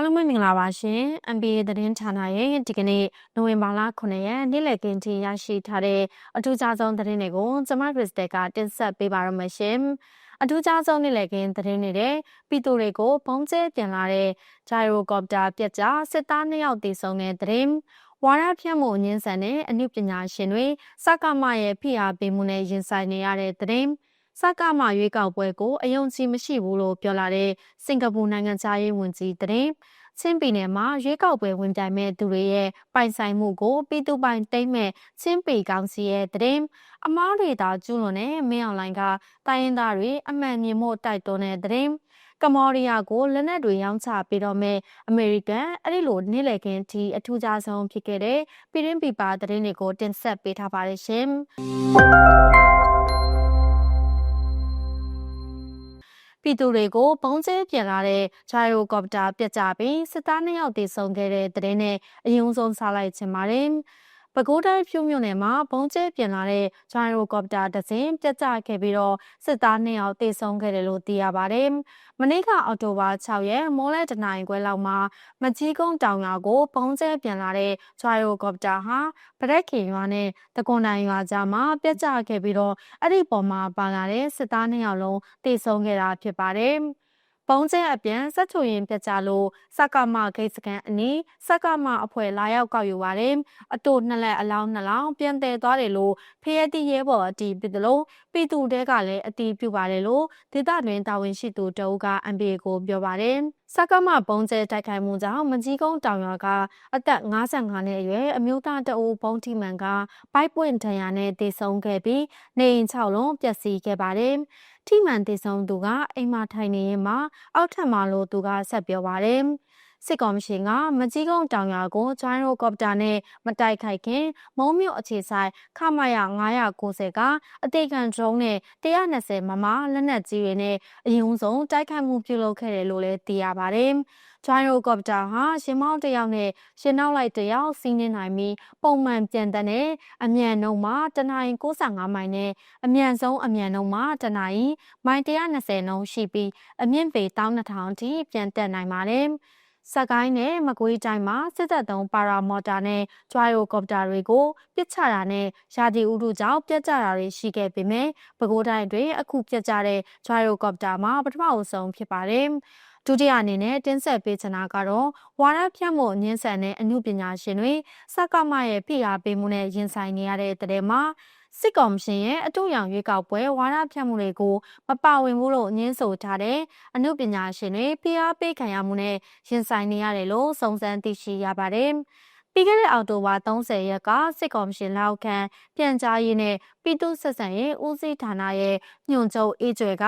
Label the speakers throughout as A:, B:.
A: အားလုံးပဲမင်္ဂလာပါရှင် MBA သတင်းဌာနရဲ့ဒီကနေ့နိုဝင်ဘာလ9ရက်နေ့လည်ကင်းချင်းရရှိထားတဲ့အထူးခြားဆုံးသတင်းတွေကိုကျမခရစ်စတယ်ကတင်ဆက်ပေးပါရမရှင်အထူးခြားဆုံးနေ့လည်ကင်းသတင်းတွေတဲ့ပြည်သူတွေကိုဘုံကျဲပြန်လာတဲ့ဂျိုင်ရိုကော်ပတာပြက်ကြားစစ်သားနှစ်ယောက်တေဆုံးတဲ့သတင်းဝါရဖြန့်မှုညင်းဆန်တဲ့အမှုပညာရှင်တွေစကမရဲ့ဖိအားပေးမှုနဲ့ရင်ဆိုင်နေရတဲ့သတင်း စကမရွေးကောက်ပွဲကိုအယုံကြည်မရှိဘူးလို့ပြောလာတဲ့စင်ကာပူနိုင်ငံသားရေးဝန်ကြီးတဲ့ချင်းပြည်နယ်မှာရွေးကောက်ပွဲဝင်ပြိုင်မဲ့သူတွေရဲ့ပိုင်ဆိုင်မှုကိုပြည်သူပိုင်တိမ့်မဲ့ချင်းပေကောင်စီရဲ့တဲ့အမားတွေသာကျူးလွန်တဲ့မင်းအွန်လိုင်းကတိုင်းရင်းသားတွေအမှန်မြင်မှုတိုက်တွန်းတဲ့တဲ့ကမော်ရီးယားကိုလက်နက်တွေရောင်းချပေးတော့မဲ့အမေရိကန်အဲ့ဒီလိုနေ့လည်ခင်းထိအထူးခြားဆုံးဖြစ်ခဲ့တဲ့ပြည်ရင်းပြည်ပသတင်းတွေကိုတင်ဆက်ပေးထားပါတယ်ရှင် ပြည်သူတွေကိုပုံကျဲပြန်လာတဲ့ဂျိုင်ရိုကော်ပတာပြက်ကြပြီးစစ်သားနှစ်ယောက်တေဆုံးခဲ့တဲ့တဲ့နဲ့အယုံဆုံးစားလိုက်ခြင်းပါတယ်။ ပဲခူးတိုင်းဖြူမြို့နယ်မှာဘုံကျဲပြင်လာတဲ့ဂျိုင်ရိုကော်ပတာတစ်စင်းပြတ်ကျခဲ့ပြီးတော့စစ်သားနှစ်ယောက်တေဆုံးခဲ့တယ်လို့သိရပါတယ်။မနေ့ကအောက်တိုဘာ6ရက်မိုးလဲတနိုင်ခွဲလောက်မှာမကြီးကုန်းတောင်ရွာကိုဘုံကျဲပြင်လာတဲ့ဂျိုင်ရိုကော်ပတာဟာဗရက်ခင်ရွာနဲ့တကွန်တိုင်ရွာကြားမှာပြတ်ကျခဲ့ပြီးတော့အဲ့ဒီပေါ်မှာပါလာတဲ့စစ်သားနှစ်ယောက်လုံးတေဆုံးခဲ့တာဖြစ်ပါတယ်။ ပုံကျဲအပြန်စက်ချိုရင်ပြကြလို့စကမဂိတ်စကန်အနီးစကမအဖွဲ့လာရောက်ကောက်ယူပါတယ်အတူနှစ်လက်အလောင်းနှလောင်းပြန်တယ်သွားတယ်လို့ဖရဲတီရဲဘော်အတီးပြည်တယ်လို့ပြည်သူတဲကလည်းအတီးပြုပါတယ်လို့ဒေသတွင်တာဝန်ရှိသူတအုပ်က MBA ကိုပြောပါတယ်စကမဘုံကျဲတိုက်ခိုက်မှုကြောင့်မကြီးကုန်းတောင်ရွာကအသက်55နှစ်အရွယ်အမျိုးသားတအုပ်ဘုံတီမန်ကပိုက်ပွင့်ဒဏ်ရာနဲ့တေဆုံးခဲ့ပြီးနေအိမ်6လုံးပျက်စီးခဲ့ပါတယ်။ ထိမှန်တည်ဆုံးသူကအိမ်မှာထိုင်နေရင်မှအောက်ထပ်မှာလို့သူကဆက်ပြောပါတယ်စစ်ကော်မရှင်ကမကြီးကုန်းတောင်ရွာကိုဂျိုင်းရိုကော်ပတာနဲ့မတိုက်ခိုက်ခင် မုံမြို့အခြေဆိုင်ခမရ990ကအသေးခံဒရုန်းနဲ့120မမလက်နက်ကြီးတွေနဲ့အယုံဆုံးတိုက်ခိုက်မှုပြုလုပ်ခဲ့တယ်လို့လည်းသိရပါတယ်။ ဂျိုင်းရိုကော်ပတာဟာရှင်မောင်းတစ်ယောက်နဲ့ရှင်နောက်လိုက်တစ်ယောက်စီးနှင်းနိုင်ပြီးပုံမှန်ပြန်တက်တဲ့အမြန်နှုန်းမှာတနင်္ဂ65မိုင်နဲ့အမြန်ဆုံးအမြန်နှုန်းမှာတနင်္ဂမိုင်120နှုန်းရှိပြီးအမြင့်ပေ12000အထိပြန်တက်နိုင်ပါတယ်။ စကိုင်းနဲ့မကွေးတိုင်းမှာစစ်တပ်သုံးပါရာမော်တာနဲ့ဂျွိုင်ယိုကော်ပတာတွေကိုပစ်ချတာနဲ့ရာသီဥတုကြောင့်ပြတ်ကျတာတွေရှိခဲ့ပေမဲ့ပဲခူးတိုင်းတွင်အခုပြတ်ကျတဲ့ဂျွိုင်ယိုကော်ပတာမှာပထမအဆုံးဖြစ်ပါတယ်။ဒုတိယအနေနဲ့တင်းဆက်ပေးချင်တာကတော့ဝါရဖြတ်မှုညှင်းဆန်တဲ့အမှုပညာရှင်တွေစကမရဲ့ဖိအားပေးမှုနဲ့ရင်ဆိုင်နေရတဲ့တည်းမှာ စစ်ကော်မရှင်ရဲ့အတူရောင်ရွေးကောက်ပွဲဝါဒဖြန့်မှုတွေကိုမပါဝင်ဘူးလို့ညင်းဆိုထားတဲ့အမှုပညာရှင်တွေဖိအားပေးခံရမှုနဲ့ရင်ဆိုင်နေရတယ်လို့စုံစမ်းသိရှိရပါတယ်။ ပြီးခဲ့တဲ့အောက်တိုဘာ30ရက်ကစစ်ကော်မရှင်လက်အောက်ခံပြန်ကြားရေးနဲ့ပြည်သူ့ဆက်ဆံရေးဦးစီးဌာနရဲ့ညွှန်ချုပ်အေးကျွဲက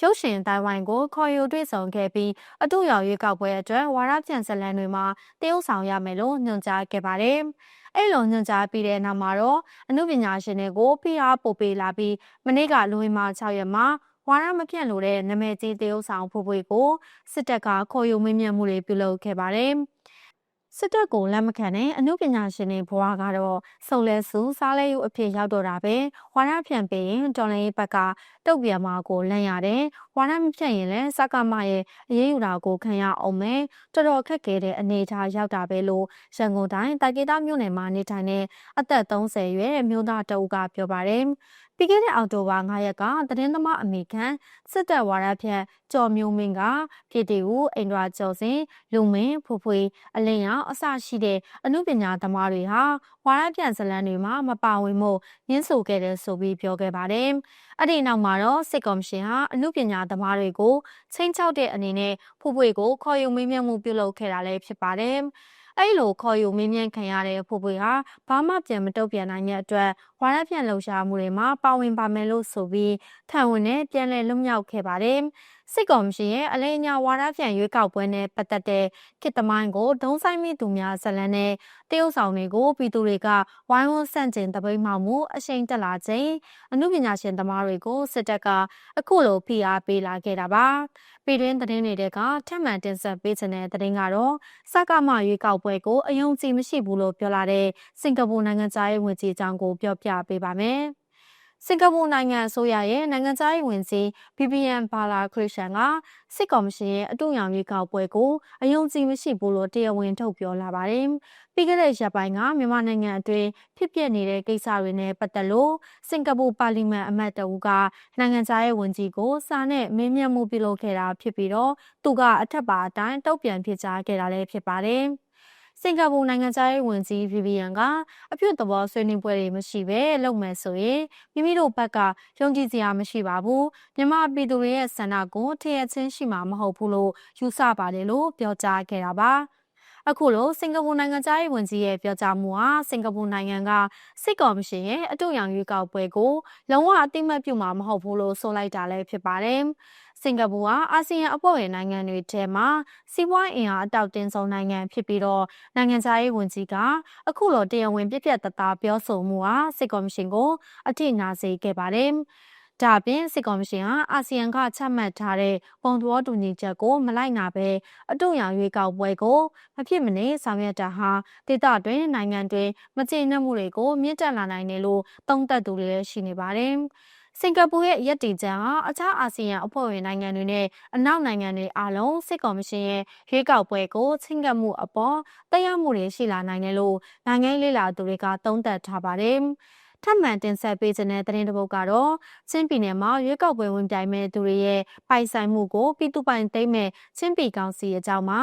A: ရုပ်ရှင်တိုင်ဝမ်ကိုခေါ်ယူတွေ့ဆုံခဲ့ပြီးအတူရောက်ရွေးကောက်ပွဲအတွက်ဝါရပြန်ဇလန်တွေမှာတရုတ်ဆောင်ရမယ်လို့ညွှန်ကြားခဲ့ပါတယ်။အဲ့လိုညွှန်ကြားပြီးတဲ့နောက်မှာတော့အမှုပညာရှင်တွေကိုဖိအားပို့ပေးလာပြီးမနေ့ကလူဝင်မာ6ရက်မှာဝါရမပြန့်လို့တဲ့နာမည်ကြီးတရုတ်ဆောင်ဖွဖွကိုစစ်တပ်ကခေါ်ယူမင်းမြတ်မှုတွေပြုလုပ်ခဲ့ပါတယ်။ စစ်တပ်ကိုလက်မခံတဲ့အမှုပညာရှင်တွေဘဝကတော့စုံလဲစုစားလဲယူအဖြစ်ရောက်တော့တာပဲဝါရဖြန့်ပေးရင်တော်လိုင်းဘက်ကတုတ်ပြန်မှာကိုလန့်ရတယ် ဝါရမဖြန့်ရင်လည်းစကမရဲ့အရေးယူတာကိုခံရအောင်မယ်တော်တော်ခက်ခဲတဲ့အနေအထားရောက်တာပဲလို့ရန်ကုန်တိုင်းတာကေတာမြို့နယ်မှာနေထိုင်တဲ့အသက်30ရွယ်မြို့သားတအုပ်ကပြောပါတယ်ပြီးခဲ့တဲ့အောက်တိုဘာ9ရက်ကသတင်းသမားအမေခံစစ်တပ်ဝါရဖြန့်ကျော်မျိုးမင်းကပြည်တီဦးအိန္ဒြာကျော်စင်လူမင်းဖူဖွေအလင်းရောင်အစရှိတဲ့အမှုပညာသမားတွေဟာဝါရဖြန့်ဇလန်းတွေမှာမပါဝင်မှုညှင်းဆိုခဲ့တယ်ဆိုပြီးပြောခဲ့ပါတယ်။ အဲ့ဒီနောက်မှာတော့စစ်ကော်မရှင်ဟာအမှုပညာသမားတွေကိုချင်းချောက်တဲ့အနေနဲ့ဖူဖွေကိုခေါ်ယူမေးမြန်းမှုပြုလုပ်ခဲ့တာလည်းဖြစ်ပါတယ်။အဲ့လိုခေါ်ယူမင်းမြန်းခံရတဲ့ဖိုးဖွေဟာဘာမှပြန်မတုတ်ပြန်နိုင်တဲ့အတွက်ဝါရပြန်လှုပ်ရှားမှုတွေမှာပါဝင်ပါမယ်လို့ဆိုပြီးထံဝင်နဲ့ပြန်လည်လွတ်မြောက်ခဲ့ပါတယ်။ စစ်ကော်မရှင်ရဲ့အလဲညာဝါဒပြန်ရွေးကောက်ပွဲနဲ့ပတ်သက်တဲ့ခေတ်သမိုင်းကိုဒုံဆိုင်မိသူများဇလန်းနဲ့တရုတ်ဆောင်တွေကိုပြည်သူတွေကဝိုင်းဝန်းဆန့်ကျင်တပိတ်မှောက်မှုအရှိန်တက်လာခြင်းအမှုပညာရှင်သမားတွေကိုစစ်တပ်ကအခုလိုဖိအားပေးလာခဲ့တာပါပြည်တွင်းသတင်းတွေကထပ်မံတင်ဆက်ပေးခြင်းတဲ့သတင်းကတော့စကမရွေးကောက်ပွဲကိုအယုံကြည်မရှိဘူးလို့ပြောလာတဲ့စင်ကာပူနိုင်ငံသားရဲ့ဝင်ကြီးအကြောင်းကိုပြောပြပေးပါမယ်။ဒ စင်ကာပူနိုင်ငံအစိုးရရဲ့နိုင်ငံသားရေးဝန်ကြီး BBN ဘာလာခရစ်ရှန်ကစစ်ကော်မရှင်ရဲ့အတူရောင်ရွေးကောက်ပွဲကိုအယုံကြည်မရှိဘူးလို့တရားဝင်ထုတ်ပြောလာပါတယ်။ပြီးခဲ့တဲ့ရက်ပိုင်းကမြန်မာနိုင်ငံအတွင်းဖြစ်ပျက်နေတဲ့ကိစ္စတွေနဲ့ပတ်သက်လို့စင်ကာပူပါလီမန်အမတ်တအူးကနိုင်ငံသားရေးဝန်ကြီးကိုစာနဲ့မင်းမြတ်မှုပြုလုပ်ခဲ့တာဖြစ်ပြီးတော့သူကအထက်ပါအတိုင်းတုံ့ပြန်ဖြစ်ကြားခဲ့တာလည်းဖြစ်ပါတယ်။ စင်ကာပူနိုင်ငံသားရေးဝန်ကြီးဗီဗီယန်ကအပြုတ်သဘောဆွေးနွေးပွဲတွေမရှိဘဲလုပ်မယ်ဆိုရင်မိမိတို့ဘက်ကယုံကြည်စရာမရှိပါဘူးမြန်မာပြည်သူတွေရဲ့ဆန္ဒကိုထည့်ချင်းရှိမှာမဟုတ်ဘူးလို့ယူဆပါတယ်လို့ပြောကြားခဲ့တာပါအခုလိုစင်ကာပူနိုင်ငံသားရေးဝန်ကြီးရဲ့ပြောကြားမှုဟာစင်ကာပူနိုင်ငံကစစ်ကော်မရှင်ရဲ့အတူရောင်ရွေးကောက်ပွဲကိုလုံးဝအတိမတ်ပြုမှာမဟုတ်ဘူးလို့ဆိုလိုက်တာလည်းဖြစ်ပါတယ်။ စင်ကာပူဟာအာဆီယံအဖွဲ့ဝင်နိုင်ငံတွေထဲမှာစီးပွားအင်အားအတောက်တင်းဆုံးနိုင်ငံဖြစ်ပြီးတော့နိုင်ငံခြားရေးဝန်ကြီးကအခုလိုတရားဝင်ပြည့်ပြည့်တသားပြောဆိုမှုဟာစစ်ကော်မရှင်ကိုအထိနာစေခဲ့ပါတယ်။ဒါပြင်စစ်ကော်မရှင်ဟာအာဆီယံကချမှတ်ထားတဲ့ပုံသဘောတူညီချက်ကိုမလိုက်နာဘဲအတူရောင်ရွေးကောက်ပွဲကိုမဖြစ်မနေဆောင်ရွက်တာဟာဒေသတွင်းနိုင်ငံတွင်မကျေနပ်မှုတွေကိုမြင့်တက်လာနိုင်တယ်လို့သုံးသပ်သူတွေလည်းရှိနေပါတယ်။ စင်ကာပူရဲ့ရည်တည်ချက်ဟာအခြားအာဆီယံအဖွဲ့ဝင်နိုင်ငံတွေနဲ့အနောက်နိုင်ငံတွေအားလုံးစစ်ကော်မရှင်ရဲ့ရွေးကောက်ပွဲကိုချင်းကပ်မှုအပေါ်တရားမှုတွေရှိလာနိုင်တယ်လို့နိုင်ငံရေးလာသူတွေကသုံးသပ်ထားပါတယ်။ထပ်မံတင်ဆက်ပေးခြင်းတဲ့သတင်းတပုတ်ကတော့ချင်းပြည်နယ်မှာရွေးကောက်ပွဲဝင်ပြိုင်မဲ့သူတွေရဲ့ပိုင်ဆိုင်မှုကိုပြည်သူပိုင်သိမ်းမဲ့ချင်းပြည်ကောင်စီအကြောင်းမှာ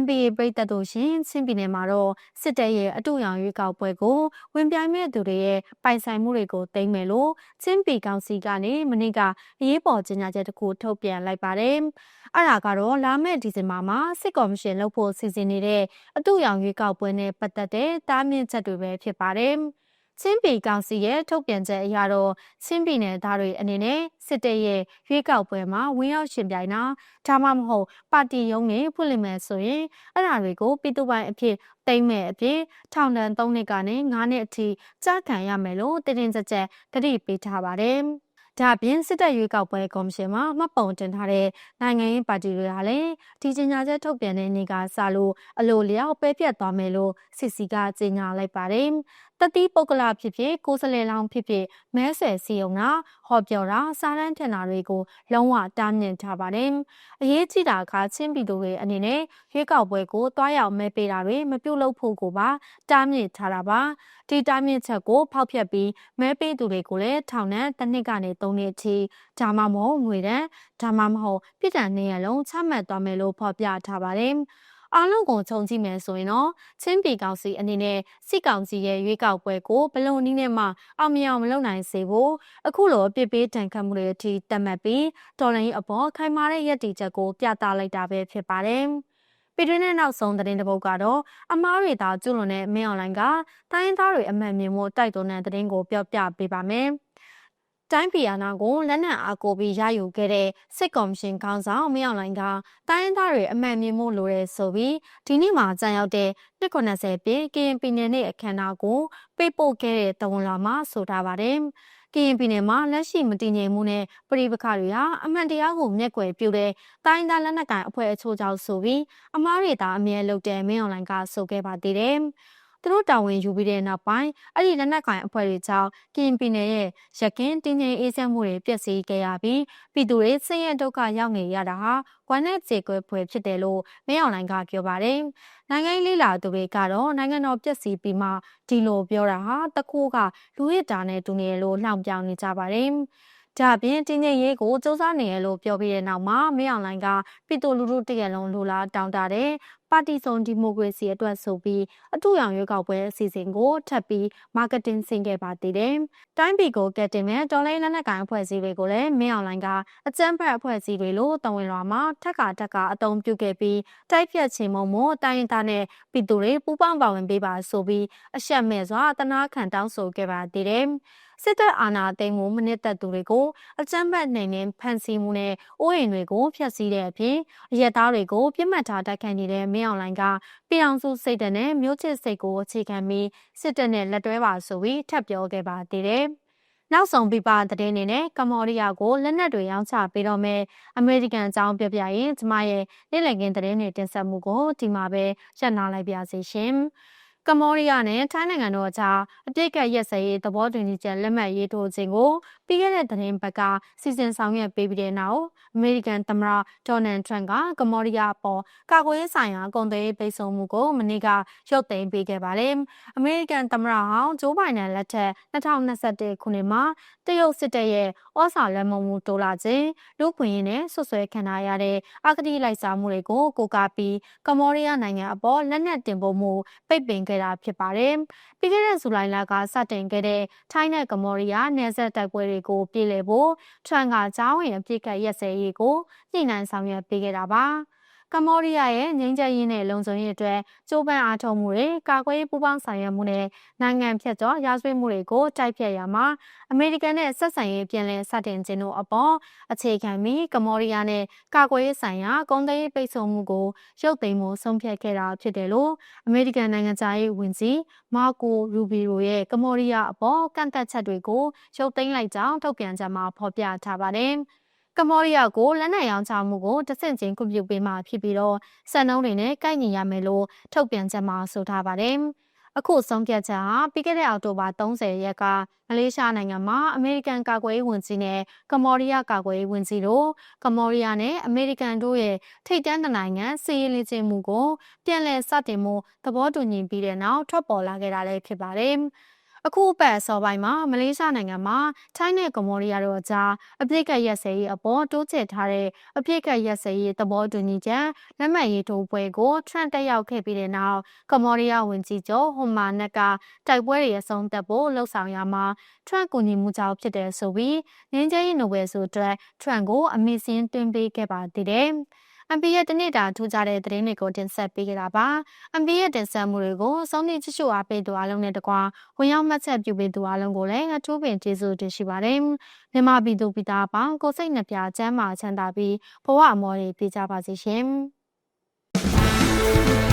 A: MPA ပြည်သက်တို့ရှင်ချင်းပြည်နယ်မှာတော့စစ်တပ်ရဲ့အတူရောင်ရွေးကောက်ပွဲကိုဝင်ပြိုင်မဲ့သူတွေရဲ့ပိုင်ဆိုင်မှုတွေကိုသိမ်းမယ်လို့ချင်းပြည်ကောင်စီကနေမနေ့ကအရေးပေါ်ကြေညာချက်တစ်ခုထုတ်ပြန်လိုက်ပါတယ်။အဲ့ဒါကတော့လာမယ့်ဒီဇင်ဘာမှာစစ်ကော်မရှင်လုပ်ဖို့စီစဉ်နေတဲ့အတူရောင်ရွေးကောက်ပွဲနဲ့ပတ်သက်တဲ့တားမြစ်ချက်တွေပဲဖြစ်ပါတယ်။ ချင်းပြည်ကောင်စီရဲ့ထုတ်ပြန်ချက်အရတော့ချင်းပြည်နယ်သားတွေအနေနဲ့စစ်တပ်ရဲ့ရွေးကောက်ပွဲမှာဝင်ရောက်ရှင်ပြိုင်တာဒါမှမဟုတ်ပါတီရုံးနဲ့ဖွင့်လှစ်မယ်ဆိုရင်အဲ့ဒါတွေကိုပြည်သူပိုင်အဖြစ်တိမ့်မဲ့အဖြစ်ထောင်ဒဏ်3နှစ်ကနေ9နှစ်အထိကြားခံရမယ်လို့တည်တင်ကြက်တတိပေးထားပါတယ်။ ဒါပြင်စစ်တပ်ရွေးကောက်ပွဲကော်မရှင်မှမှတ်ပုံတင်ထားတဲ့နိုင်ငံရေးပါတီတွေကလည်းဒီကြေညာချက်ထုတ်ပြန်တဲ့နေ့ကစလို့အလိုလျောက်ပဲပြတ်သွားမယ်လို့စစ်စီကကြေညာလိုက်ပါတယ်။တတိပုဂ္ဂလဖြစ်ဖြစ်ကိုယ်စလဲလောင်းဖြစ်ဖြစ်မဲဆွယ်စီယုံတာဟောပြောတာစားတန်းထင်တာတွေကိုလုံးဝတားမြစ်ထားပါတယ်။အရေးကြီးတာကချင်းပြည်သူတွေအနေနဲ့ရွေးကောက်ပွဲကိုတွားရောက်မဲပေးတာတွေမပြုတ်လို့ဖို့ကိုပါတားမြစ်ထားတာပါ။ဒီတားမြစ်ချက်ကိုဖောက်ဖျက်ပြီးမဲပေးသူတွေကိုလည်းထောင်နဲ့တစ်နှစ်ကနေသုံးနှစ်အထိဒါမှမဟုတ်ငွေတန်းဒါမှမဟုတ်ပြည်ထန်နေရလုံးချမှတ်သွားမယ်လို့ဖော်ပြထားပါတယ်။အားလုံးကိုခြုံကြည့်မယ်ဆိုရင်တော့ချင်းပြည်ကောင်စီအနေနဲ့စစ်ကောင်စီရဲ့ရွေးကောက်ပွဲကိုဘလုံနည်းနဲ့မှအောင်မြင်အောင်မလုပ်နိုင်စေဖို့အခုလိုပြစ်ပေးတန်ခတ်မှုတွေအထိတတ်မှတ်ပြီးတော်လိုင်းအပေါ်ခိုင်မာတဲ့ရည်တည်ချက်ကိုပြသလိုက်တာပဲဖြစ်ပါတယ်။ပြည်တွင်းနဲ့နောက်ဆုံးသတင်းတစ်ပုဒ်ကတော့အမားတွေသာကျွလွန်တဲ့မင်းအွန်လိုင်းကတိုင်းသားတွေအမှန်မြင်မှုတိုက်တွန်းတဲ့သတင်းကိုပြောပြပေးပါမယ်။ တိုင်းပြည်အာဏာကိုလက်နက်အားကိုပြီးရယူခဲ့တဲ့စစ်ကော်မရှင်ခေါင်းဆောင်မင်းအောင်လှိုင်ကတိုင်းသားတွေအမှန်မြင်မှုလိုတဲ့ဆိုပြီးဒီနေ့မှကြာရောက်တဲ့190ပြည့်ကရင်ပြည်နယ်နဲ့အခမ်းအနားကိုပေးပို့ခဲ့တဲ့တဝန်လာမှာဆိုထားပါတယ်။ကရင်ပြည်နယ်မှာလက်ရှိမတည်ငြိမ်မှုနဲ့ပြည်ပခါတွေဟာအမှန်တရားကိုမျက်ကွယ်ပြုတဲ့တိုင်းသားလက်နက်ကိုင်အဖွဲ့အချို့ကြောင့်ဆိုပြီးအမားတွေသာအမြဲလုပ်တဲ့မင်းအောင်လှိုင်ကဆိုခဲ့ပါသေးတယ်။ သူတို့တာဝန်ယူပြီးတဲ့နောက်ပိုင်းအဲ့ဒီလက်နက်ကိုင်အဖွဲ့တွေကြောင့်ကရင်ပြည်နယ်ရဲ့ရကင်းတင်းငိမ်အေးချမ်းမှုတွေပျက်စီးခဲ့ရပြီးပြည်သူတွေဆင်းရဲဒုက္ခရောက်နေရတာဟာကွမ်နဲ့ကြေကွဲဖွယ်ဖြစ်တယ်လို့မင်းအောင်လိုင်ကပြောပါတယ်။နိုင်ငံရေးလာသူတွေကတော့နိုင်ငံတော်ပျက်စီးပြီးမှဒီလိုပြောတာဟာတကူကလူရစ်တာနဲ့တူနေလို့လှောင်ပြောင်နေကြပါတယ်။ ဒါအပြင်တင်းငယ်ရေးကိုစူးစမ်းနေရလို့ပြောပြီးတဲ့နောက်မှာမင်းအောင်လိုင်ကပြည်သူလူထုတရက်လုံးလိုလားတောင်းတတဲ့ပါတီစုံဒီမိုကရေစီအတွက်ဆိုပြီးအထူးရောင်ရွေးကောက်ပွဲအစီအစဉ်ကိုထပ်ပြီးမာကတင်ဆင်ခဲ့ပါသေးတယ်။တိုင်းပြည်ကိုကက်တင်မဲ့တော်လိုင်းလက်နက်ကိုင်အဖွဲ့အစည်းတွေကိုလည်းမင်းအောင်လိုင်ကအကြမ်းဖက်အဖွဲ့အစည်းတွေလို့တဝင်လွာမှာထက်ကတက်ကအတုံးပြုခဲ့ပြီးတိုက်ဖြတ်ခြင်းမုံမို့တိုင်းရင်းသားနဲ့ပြည်သူတွေပူးပေါင်းပါဝင်ပေးပါဆိုပြီးအရှက်မဲ့စွာတနာခံတောင်းဆိုခဲ့ပါသေးတယ်။ စစ်တပ်အာဏာသိမ်းမှုမနစ်သက်သူတွေကိုအကြမ်းဖက်နှိမ်နင်းဖမ်းဆီးမှုနဲ့အိုးအိမ်တွေကိုဖျက်ဆီးတဲ့အပြင်အရက်သားတွေကိုပြစ်မှတ်ထားတိုက်ခိုက်နေတဲ့မင်းအောင်လိုင်ကပြည်အောင်စုစိတ်တနဲ့မျိုးချစ်စိတ်ကိုအခြေခံပြီးစစ်တပ်နဲ့လက်တွဲပါဆိုပြီးထပ်ပြောခဲ့ပါသေးတယ်။နောက်ဆုံးပြပတဲ့အနေနဲ့ကမ္ဘောဒီးယားကိုလက်နက်တွေရောင်းချပေးတော့မယ်အမေရိကန်အကြောင်းပြပြရင်ကျမရဲ့နေ့လည်ခင်းသတင်းတွေတင်ဆက်မှုကိုဒီမှာပဲရှင်းနာလိုက်ပါစီရှင်။ ကမ္ဘောဒီးယားနဲ့ထိုင်းနိုင်ငံတို့အကြားအပြစ်ကတ်ရက်စဲရေးသဘောတူညီချက်လက်မှတ်ရေးထိုးခြင်းကိုပြီးခဲ့တဲ့သတင်းပတ်ကစီစဉ်ဆောင်ရွက်ပေးပြီးတဲ့နောက်အမေရိကန်သမ္မတဒေါ်နယ်ထရန့်ကကမ္ဘောဒီးယားအပေါ်ကာကွယ်ရေးဆိုင်ရာကုန်သွယ်ရေးပိတ်ဆို့မှုကိုမနေ့ကရုတ်သိမ်းပေးခဲ့ပါတယ်။အမေရိကန်သမ္မတဟောင်းဂျိုးဘိုင်ဒန်လက်ထက်2021ခုနှစ်မှာတရုတ်စစ်တပ်ရဲ့ဩဇာလွှမ်းမိုးမှုတိုးလာခြင်းလူခွင့်ရေးနဲ့ဆွဆွဲခံထားရတဲ့အကတိလိုက်စားမှုတွေကိုကိုကားပြီးကမ္ဘောဒီးယားနိုင်ငံအပေါ်လက်နက်တင်ပို့မှုပိတ်ပင်ခဲ့တာဖြစ်ပါတယ်။ပြီးခဲ့တဲ့ဇူလိုင်လကစတင်ခဲ့တဲ့ထိုင်းနဲ့ကမ္ဘောဒီးယားနယ်စပ်တိုက်ပွဲတွေကိုပြည်လည်ဖို့ထရန်ကကြားဝင်အပြစ်ခတ်ရက်စဲရေးကိုညှိနှိုင်းဆောင်ရွက်ပေးခဲ့တာပါ။ ကမ္ဘောဒီးယားရဲ့ငြိမ်းချမ်းရေးနဲ့လုံခြုံရေးအတွက်ကြိုးပမ်းအားထုတ်မှုတွေကာကွယ်ရေးပူးပေါင်းဆောင်ရွက်မှုနဲ့နိုင်ငံဖြတ်ကျော်ရာဇဝတ်မှုတွေကိုတိုက်ဖျက်ရမှာအမေရိကန်နဲ့ဆက်ဆံရေးပြန်လည်စတင်ခြင်းတို့အပေါ်အခြေခံပြီးကမ္ဘောဒီးယားနဲ့ကာကွယ်ရေးဆိုင်ရာကုန်သွယ်ရေးပိတ်ဆို့မှုကိုရုပ်သိမ်းမှုဆုံးဖြတ်ခဲ့တာဖြစ်တယ်လို့အမေရိကန်နိုင်ငံသားရေးဝန်ကြီးမာကိုရူဘီရိုရဲ့ကမ္ဘောဒီးယားအပေါ်ကန့်သက်ချက်တွေကိုရုပ်သိမ်းလိုက်ကြောင်းထုတ်ပြန်ကြမှာဖော်ပြထားပါတယ်။ ကမ္ဘောဒီးယားကိုလက်နက်ရောင်းချမှုကိုတဆင့်ချင်းခွင့်ပြုပေးမှာဖြစ်ပြီးတော့စံနှုန်းတွေနဲ့ကိုက်ညီရမယ်လို့ထုတ်ပြန်ချက်မှာဆိုထားပါတယ်။အခုဆုံးဖြတ်ချက်ဟာပြီးခဲ့တဲ့အောက်တိုဘာ30ရက်ကမလေးရှားနိုင်ငံမှာအမေရိကန်ကာကွယ်ရေးဝန်ကြီးနဲ့ကမ္ဘောဒီးယားကာကွယ်ရေးဝန်ကြီးတို့ကမ္ဘောဒီးယားနဲ့အမေရိကန်တို့ရဲ့ထိပ်တန်းနိုင်ငံစီးရီးလင်းချင်းမှုကိုပြန်လည်စတင်မှုသဘောတူညီပြီးတဲ့နောက်ထွက်ပေါ်လာခဲ့တာလည်းဖြစ်ပါတယ်။ အခုပတ်စောပိုင်းမှာမလေးရှားနိုင်ငံမှာထိုင်းနဲ့ကမ္ဘောဒီးယားတို့အကြားအပြစ်ကတ်ရက်စဲရေးအပေါ်တိုးချဲ့ထားတဲ့အပြစ်ကတ်ရက်စဲရေးသဘောတူညီချက်လက်မှတ်ရေးထိုးပွဲကိုထရန့်တက်ရောက်ခဲ့ပြီးတဲ့နောက်ကမ္ဘောဒီးယားဝန်ကြီးချုပ်ဟွန်မာနက်ကတိုက်ပွဲတွေအဆုံးသတ်ဖို့လှုံ့ဆော်ရမှာထရန့်ကူညီမှုကြောင့်ဖြစ်တယ်ဆိုပြီးငင်းကျင်းရေးနိုဘယ်ဆိုအတွက်ထရန့်ကိုအမိစင်းတွင်ပေးခဲ့ပါသေးတယ်။ MB ရဲ့တနေ့တာထူးခြားတဲ့သတင်းတွေကိုတင်ဆက်ပေးကြတာပါ။ MB ရဲ့တင်ဆက်မှုတွေကိုစောင့်နေချစ်ချိုအားပေးသူအားလုံးနဲ့တကွဝင်ရောက်မှတ်ချက်ပြုပေးသူအားလုံးကိုလည်းအထူးပင်ကျေးဇူးတင်ရှိပါတယ်။မြန်မာပြည်သူပြည်သားအပေါင်းကိုစိတ်နှပြချမ်းမာချမ်းသာပြီးဘဝအမော်တွေပြေကြပါစေရှင်။